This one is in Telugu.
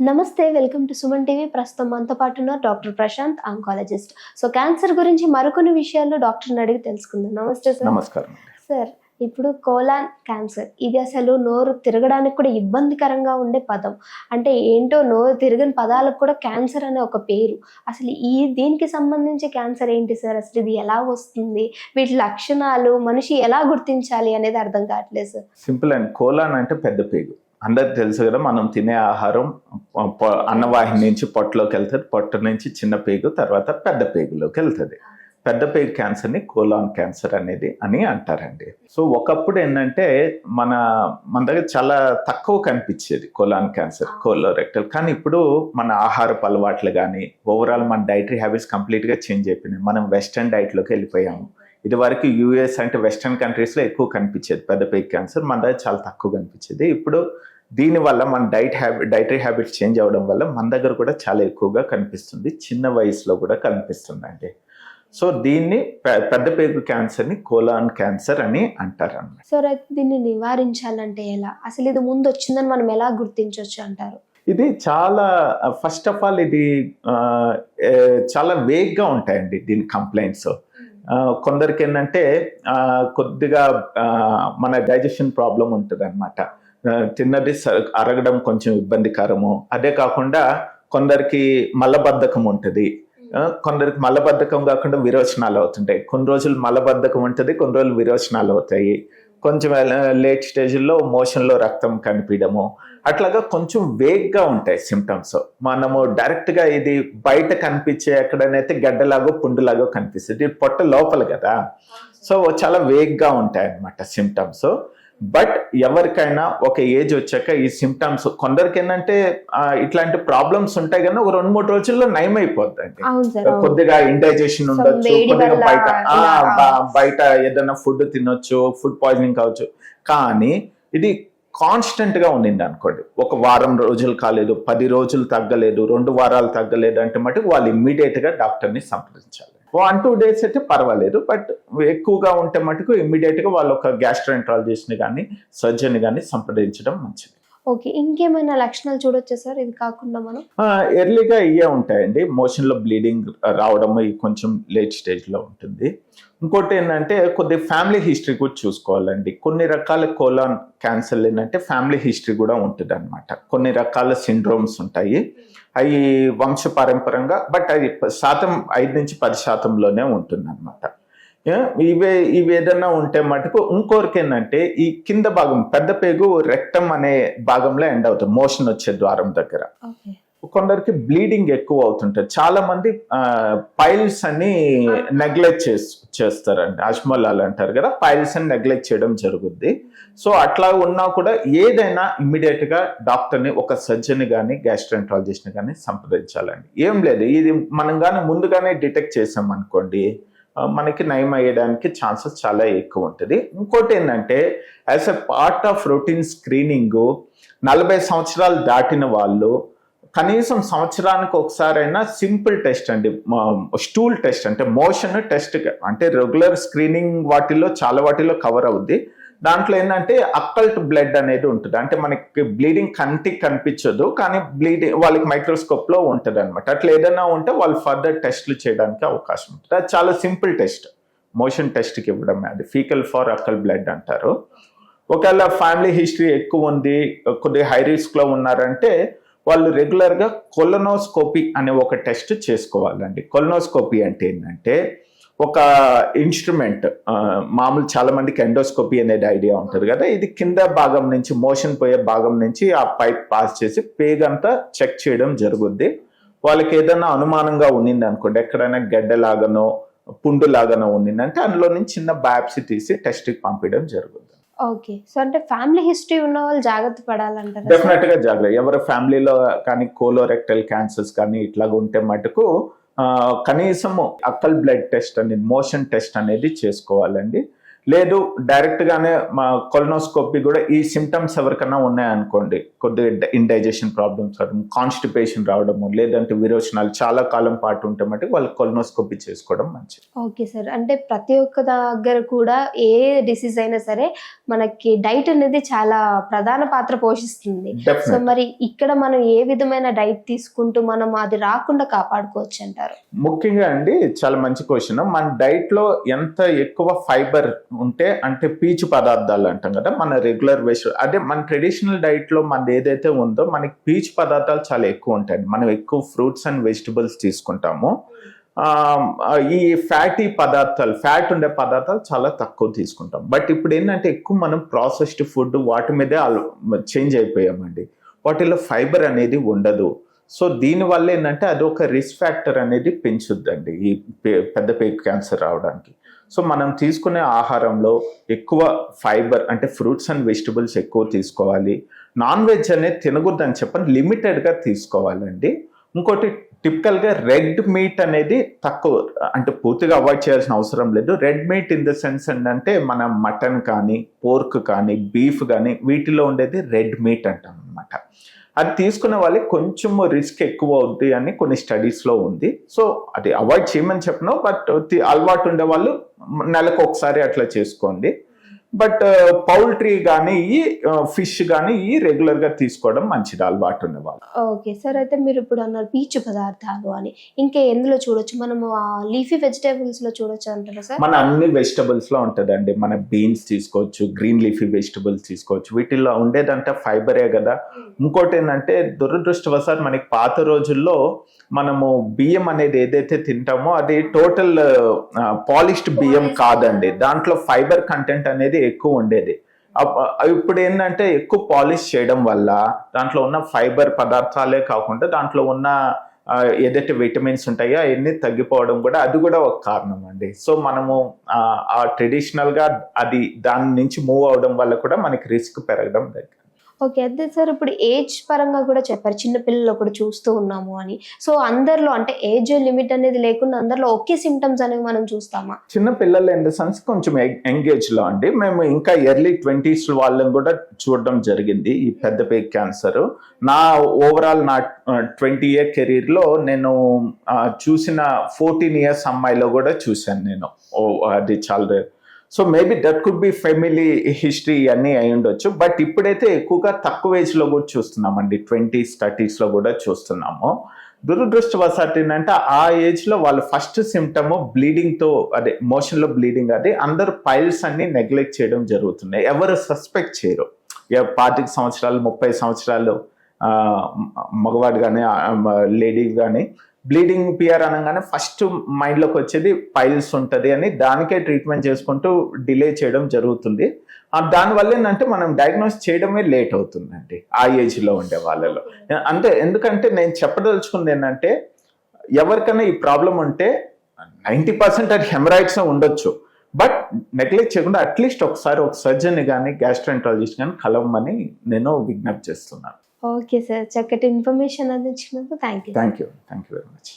నమస్తే వెల్కమ్ టు సుమన్ టీవీ. ప్రస్తుతం మనతో పాటు ఉన్నారు doctor Prashant oncologist so cancer గురించి మరికొన్ని విషయాలు డాక్టర్ని అడిగి తెలుసుకుందాం. నమస్తే సార్. నమస్కారం. సార్ ఇప్పుడు కోలాన్ క్యాన్సర్ ఇది అసలు నోరు తిరగడానికి కూడా ఇబ్బందికరంగా ఉండే పదం. అంటే ఏంటో నోరు తిరగని పదాలకు కూడా క్యాన్సర్ అనే ఒక పేరు. అసలు ఈ దీనికి సంబంధించి క్యాన్సర్ ఏంటి సార్? అసలు ఇది ఎలా వస్తుంది? వీటి లక్షణాలు మనిషి ఎలా గుర్తించాలి అనేది అర్థం కావట్లేదు సార్. సింపుల్ అండ్ కోలాన్ అంటే పెద్ద పేగు అందరికి తెలుసు కదా మనం తినే ఆహారం అన్నవాహిని నుంచి పొట్టలోకి వెళ్తుంది. పొట్ట నుంచి చిన్న పేగు తర్వాత పెద్ద పేగులోకి వెళ్తుంది. పెద్ద పేగు క్యాన్సర్ని కోలాన్ క్యాన్సర్ అనేది అని అంటారండి. సో ఒకప్పుడు ఏంటంటే మన మన దగ్గర చాలా తక్కువ కనిపించేది కోలాన్ క్యాన్సర్ కోలోరెక్టల్. కానీ ఇప్పుడు మన ఆహారపు అలవాట్లు కానీ ఓవరాల్ మన డైటరీ హ్యాబిట్స్ కంప్లీట్గా చేంజ్ అయిపోయినాయి. మనం వెస్టర్న్ డైట్లోకి వెళ్ళిపోయాము. ఇది వరకు యూఎస్ అంటే వెస్టర్న్ కంట్రీస్లో ఎక్కువ కనిపించేది పెద్ద పేగ్ క్యాన్సర్. మన దగ్గర చాలా తక్కువ కనిపించేది. ఇప్పుడు దీనివల్ల మన diet habit dietary habits change అవ్వడం వల్ల మన దగ్గర కూడా చాలా ఎక్కువగా కనిపిస్తుంది. చిన్న వయసులో కూడా కనిపిస్తుందండి. సో దీన్ని పెద్ద పేగు క్యాన్సర్ని కోలాన్ క్యాన్సర్ అని అంటారు అన్నమాట సో దీన్ని నివారించాలంటే ఎలా? అసలు ఇది ముందు వచ్చిందని మనం ఎలా గుర్తించవచ్చు అంటారు? ఇది చాలా ఫస్ట్ ఆఫ్ ఆల్ ఇది చాలా వేగ్గా ఉంటాయండి దీని కంప్లైంట్స్. కొందరికి ఏంటంటే కొద్దిగా మన డైజెషన్ ప్రాబ్లం ఉంటుంది అనమాట తిన్నది అరగడం కొంచెం ఇబ్బందికరము. అదే కాకుండా కొందరికి మలబద్ధకం ఉంటుంది. కొందరికి మలబద్ధకం కాకుండా విరోచనాలు అవుతుంటాయి. కొన్ని రోజులు మలబద్ధకం ఉంటుంది కొన్ని రోజులు విరోచనాలు అవుతాయి. కొంచెం లేట్ స్టేజ్లో మోషన్లో రక్తం కనిపించడము. అట్లాగా కొంచెం వేగ్గా ఉంటాయి సిమ్టమ్స్ మనము డైరెక్ట్గా ఇది బయట కనిపించే ఎక్కడనైతే గడ్డలాగో పుండులాగో కనిపిస్తుంది. ఇది పొట్ట లోపల కదా. సో చాలా వేగ్గా ఉంటాయి అన్నమాట సిమ్టమ్స్ బట్ ఎవరికైనా ఒక ఏజ్ వచ్చాక ఈ సిమ్టమ్స్ కొందరికి ఏంటంటే ఇట్లాంటి ప్రాబ్లమ్స్ ఉంటాయి కానీ ఒక రెండు మూడు రోజుల్లో నయం అవును. కొద్దిగా ఇండైజేషన్ ఉండొచ్చు కొద్దిగా బయట బయట ఏదైనా ఫుడ్ తినొచ్చు ఫుడ్ పాయిజనింగ్ కావచ్చు. కానీ ఇది కాన్స్టెంట్గా ఉండింది అనుకోండి. ఒక వారం రోజులు కాలేదు పది రోజులు తగ్గలేదు రెండు వారాలు తగ్గలేదు అంటే మటుకు వాళ్ళు ఇమ్మీడియట్గా డాక్టర్ని సంప్రదించాలి. వన్ టూ డేస్ అయితే పర్వాలేదు బట్ ఎక్కువగా ఉంటే మటుకు ఇమ్మీడియట్గా వాళ్ళు ఒక గ్యాస్ట్రోఎంట్రాలజిస్ట్ని కానీ సర్జన్ కానీ సంప్రదించడం మంచిది. ఓకే ఇంకేమైనా లక్షణాలు చూడొచ్చా సార్? ఇది కాకుండా మనం? ఎర్లీగా ఇవే ఉంటాయండి. మోషన్లో బ్లీడింగ్ రావడం కొంచెం లేట్ స్టేజ్లో ఉంటుంది. ఇంకోటి ఏంటంటే కొద్ది ఫ్యామిలీ హిస్టరీ కూడా చూసుకోవాలండి. కొన్ని రకాల కోలాన్ క్యాన్సర్ ఏంటంటే ఫ్యామిలీ హిస్టరీ కూడా ఉంటుంది అనమాట కొన్ని రకాల సిండ్రోమ్స్ ఉంటాయి. అవి వంశపారంపరంగా బట్ అది శాతం ఐదు నుంచి పది శాతంలోనే ఉంటుంది అనమాట ఇవే ఇవి ఏదైనా ఉంటే మటుకు ఇంకోరికి ఏంటంటే ఈ కింద భాగం పెద్ద పేగు రెక్టం అనే భాగంలో ఎండ్ అవుతుంది మోషన్ వచ్చే ద్వారం దగ్గర. కొందరికి బ్లీడింగ్ ఎక్కువ అవుతుంటుంది. చాలా మంది పైల్స్ అని నెగ్లెక్ట్ చేస్ చేస్తారండి. అజ్మలాల్ అంటారు కదా పైల్స్ అని నెగ్లెక్ట్ చేయడం జరుగుద్ది. సో అట్లా ఉన్నా కూడా ఏదైనా ఇమ్మీడియట్గా డాక్టర్ని ఒక సర్జన్ కానీ గ్యాస్ట్రెంట్రాలజిస్ట్ని కానీ సంప్రదించాలండి. ఏం లేదు. ఇది మనం కానీ ముందుగానే డిటెక్ట్ చేసాం అనుకోండి మనకి నయం అయ్యడానికి ఛాన్సెస్ చాలా ఎక్కువ ఉంటుంది. ఇంకోటి ఏంటంటే as a part of routine screening నలభై సంవత్సరాలు దాటిన వాళ్ళు కనీసం సంవత్సరానికి ఒకసారైనా సింపుల్ టెస్ట్ అండి స్టూల్ టెస్ట్ అంటే మోషన్ టెస్ట్ అంటే రెగ్యులర్ స్క్రీనింగ్ వాటిల్లో చాలా వాటిలో కవర్ అవుద్ది. దాంట్లో ఏంటంటే అక్కల్ట్ బ్లడ్ అనేది ఉంటుంది. అంటే మనకి బ్లీడింగ్ కంటికి కనిపించదు కానీ బ్లీడింగ్ వాళ్ళకి మైక్రోస్కోప్లో ఉంటుంది అనమాట అట్లా ఏదైనా ఉంటే వాళ్ళు ఫర్దర్ టెస్ట్లు చేయడానికి అవకాశం ఉంటుంది. అది చాలా సింపుల్ టెస్ట్. మోషన్ టెస్ట్కి ఇవ్వడం అది. ఫీకల్ ఫార్ అక్కల్ బ్లడ్ అంటారు. ఒకవేళ ఫ్యామిలీ హిస్టరీ ఎక్కువ ఉంది కొద్దిగా హై రిస్క్లో ఉన్నారంటే వాళ్ళు రెగ్యులర్గా కొలనోస్కోపీ అనే ఒక టెస్ట్ చేసుకోవాలండి. కొలనోస్కోపీ అంటే ఏంటంటే ఒక ఇన్స్ట్రుమెంట్ మామూలు చాలా మందికి ఎండోస్కోపీ అనేది ఐడియా ఉంటుంది కదా ఇది కింద భాగం నుంచి మోషన్ పోయే భాగం నుంచి ఆ పైప్ పాస్ చేసి పేగంతా చెక్ చేయడం జరుగుద్ది. వాళ్ళకి ఏదైనా అనుమానంగా ఉన్నింది అనుకోండి ఎక్కడైనా గడ్డలాగానో పుండు లాగానో ఉన్నిందంటే అందులో నుంచి చిన్న బయాప్సీ తీసి టెస్ట్కి పంపించడం జరుగుద్ది. ఓకే. సో అంటే ఫ్యామిలీ హిస్టరీ ఉన్న వాళ్ళు జాగ్రత్త పడాలంటారు డెఫినెట్గా జాగ్రత్త. ఎవరి ఫ్యామిలీలో కానీ కోలోరెక్టల్ క్యాన్సర్స్ కానీ ఇట్లాగ ఉంటే మటుకు కనీసం కనీసము అక్కల్ బ్లడ్ టెస్ట్ అనేది మోషన్ టెస్ట్ అనేది చేసుకోవాలండి. లేదు డైరెక్ట్ గానే మా కొలనోస్కోపీ కూడా ఈ సిమ్టమ్స్ ఎవరికైనా ఉన్నాయనుకోండి. కొద్దిగా ఇండైజెషన్ ప్రాబ్లమ్స్ రావడం కాన్స్టిపేషన్ రావడము లేదంటే విరోచనాలు చాలా కాలం పాటు ఉంటే మటుకు వాళ్ళు కొలనోస్కోపీ చేసుకోవడం మంచిది. Okay sir. అంటే ప్రతి ఒక్క దగ్గర కూడా ఏ డిసీజ్ అయినా సరే మనకి డైట్ అనేది చాలా ప్రధాన పాత్ర పోషిస్తుంది. సో మరి ఇక్కడ మనం ఏ విధమైన డైట్ తీసుకుంటూ మనం అది రాకుండా కాపాడుకోవచ్చు అంటారు? ముఖ్యంగా అండి చాలా మంచి క్వశ్చన్ మన డైట్లో ఎంత ఎక్కువ ఫైబర్ ఉంటే అంటే పీచు పదార్థాలు అంటాం కదా మన రెగ్యులర్ వేస్ట్ అదే మన ట్రెడిషనల్ డైట్లో మనది ఏదైతే ఉందో మనకి పీచు పదార్థాలు చాలా ఎక్కువ ఉంటాయి. మనం ఎక్కువ ఫ్రూట్స్ అండ్ వెజిటబుల్స్ తీసుకుంటాము. ఈ ఫ్యాటీ పదార్థాలు ఫ్యాట్ ఉండే పదార్థాలు చాలా తక్కువ తీసుకుంటాం. బట్ ఇప్పుడు ఏంటంటే ఎక్కువ మనం ప్రాసెస్డ్ ఫుడ్ వాటి మీదే చేంజ్ అయిపోయామండి. వాటిలో ఫైబర్ అనేది ఉండదు. సో దీనివల్ల ఏంటంటే అది ఒక రిస్క్ ఫ్యాక్టర్ అనేది పెంచుద్దండి. ఈ పే- పెద్ద పేగు క్యాన్సర్ రావడానికి. సో మనం తీసుకునే ఆహారంలో ఎక్కువ ఫైబర్ అంటే ఫ్రూట్స్ అండ్ వెజిటబుల్స్ ఎక్కువ తీసుకోవాలి. నాన్ వెజ్ అనేది తినకూడదని చెప్పని లిమిటెడ్గా తీసుకోవాలండి. ఇంకోటి టిపికల్గా రెడ్ మీట్ అనేది తక్కువ అంటే పూర్తిగా అవాయిడ్ చేయాల్సిన అవసరం లేదు. Red meat in the sense ఏంటంటే మన మటన్ కానీ పోర్క్ కానీ బీఫ్ కానీ వీటిలో ఉండేది రెడ్ మీట్ అంటాం అనమాట అది తీసుకునే వాళ్ళకి కొంచెం రిస్క్ ఎక్కువ అవుద్ది అని కొన్ని స్టడీస్లో ఉంది. సో అది అవాయిడ్ చేయమని చెప్పను బట్ అలవాటు ఉండే వాళ్ళు నెలకు ఒకసారి అట్లా చేసుకోండి. బట్ పౌల్ట్రీ కానీ ఈ ఫిష్ కానీ ఈ రెగ్యులర్గా తీసుకోవడం మంచిది అలవాటు ఉండే వాళ్ళు ఓకే సార్. అయితే మీరు ఇప్పుడు అన్నారు పీచు పదార్థాలు అని. ఇంకా ఎందులో చూడొచ్చు? మనము లీఫీ వెజిటేబుల్స్లో చూడొచ్చు అంటారా సార్? మన అన్ని వెజిటబుల్స్లో ఉంటుందండి. మన బీన్స్ తీసుకోవచ్చు గ్రీన్ లీఫీ వెజిటబుల్స్ తీసుకోవచ్చు. వీటిల్లో ఉండేదంటే ఫైబరే కదా ఇంకోటి ఏంటంటే దురదృష్టవశాత్ మనకి పాత రోజుల్లో మనము బియ్యం అనేది ఏదైతే తింటామో అది టోటల్ పాలిష్డ్ బియ్యం కాదండి. దాంట్లో ఫైబర్ కంటెంట్ అనేది ఎక్కువ ఉండేది ఇప్పుడు ఏంటంటే ఎక్కువ పాలిష్ చేయడం వల్ల దాంట్లో ఉన్న ఫైబర్ పదార్థాలే కాకుండా దాంట్లో ఉన్న ఏదైతే విటమిన్స్ ఉంటాయో అవన్నీ తగ్గిపోవడం కూడా అది కూడా ఒక కారణం అండి సో మనము ఆ, ట్రెడిషనల్గా అది దాని నుంచి మూవ్ అవడం వల్ల కూడా మనకి రిస్క్ పెరగడం దగ్గర. ఓకే అదే సార్ ఇప్పుడు ఏజ్ పరంగా కూడా చెప్పారు. చిన్న పిల్లలు కూడా చూస్తూ ఉన్నాము అని. సో అందరిలో అంటే ఏజ్ లిమిట్ అనేది లేకుండా అందరిలో ఒకే సిమ్టమ్స్ అనేవి మనం చూస్తామా? చిన్న పిల్లలు ఇన్ ద సెన్స్ కొంచెం ఎంగేజ్లో అండి. మేము ఇంకా ఎర్లీ ట్వంటీస్ వాళ్ళని కూడా చూడడం జరిగింది ఈ పెద్ద పేగ్ క్యాన్సర్ నా ఓవరాల్ నా ట్వంటీ ఇయర్ కెరీర్లో నేను చూసిన ఫోర్టీన్ ఇయర్స్ అమ్మాయిలో కూడా చూశాను నేను. ఓ అది చాలా so maybe that could be family history అన్నీ అయి ఉండొచ్చు. బట్ ఇప్పుడైతే ఎక్కువగా తక్కువ ఏజ్లో కూడా చూస్తున్నామండి. ట్వంటీస్ థర్టీస్లో కూడా చూస్తున్నాము. దురదృష్టవశాత్ ఏంటంటే ఆ ఏజ్లో వాళ్ళు వాళ్ళ ఫస్ట్ సిమ్టమ్ బ్లీడింగ్తో అదే మోషన్లో బ్లీడింగ్ అది అందరు పైల్స్ అన్ని నెగ్లెక్ట్ చేయడం జరుగుతున్నాయి. ఎవరు సస్పెక్ట్ చేయరు. పాతిక సంవత్సరాలు ముప్పై సంవత్సరాలు మగవాడు కానీ లేడీస్ కానీ బ్లీడింగ్ పియర్ అనగానే ఫస్ట్ మైండ్లోకి వచ్చేది పైల్స్ ఉంటుంది అని దానికే ట్రీట్మెంట్ చేసుకుంటూ డిలే చేయడం జరుగుతుంది. దానివల్ల ఏంటంటే మనం డయాగ్నోస్ చేయడమే లేట్ అవుతుందండి ఆ ఏజ్లో ఉండే వాళ్ళలో. అంటే ఎందుకంటే నేను చెప్పదలుచుకుంది ఏంటంటే ఎవరికైనా ఈ ప్రాబ్లం ఉంటే నైంటీ పర్సెంట్ అది హెమరాయిడ్స్ ఉండొచ్చు. బట్ నెగ్లెక్ట్ చేయకుండా అట్లీస్ట్ ఒకసారి ఒక సర్జన్ కానీ గ్యాస్ట్రాంటాలజిస్ట్ కానీ కలవమని నేను విజ్ఞప్తి చేస్తున్నాను. ఓకే సార్ చక్కటి ఇన్ఫర్మేషన్ అందించినందుకు thank you thank you thank you very much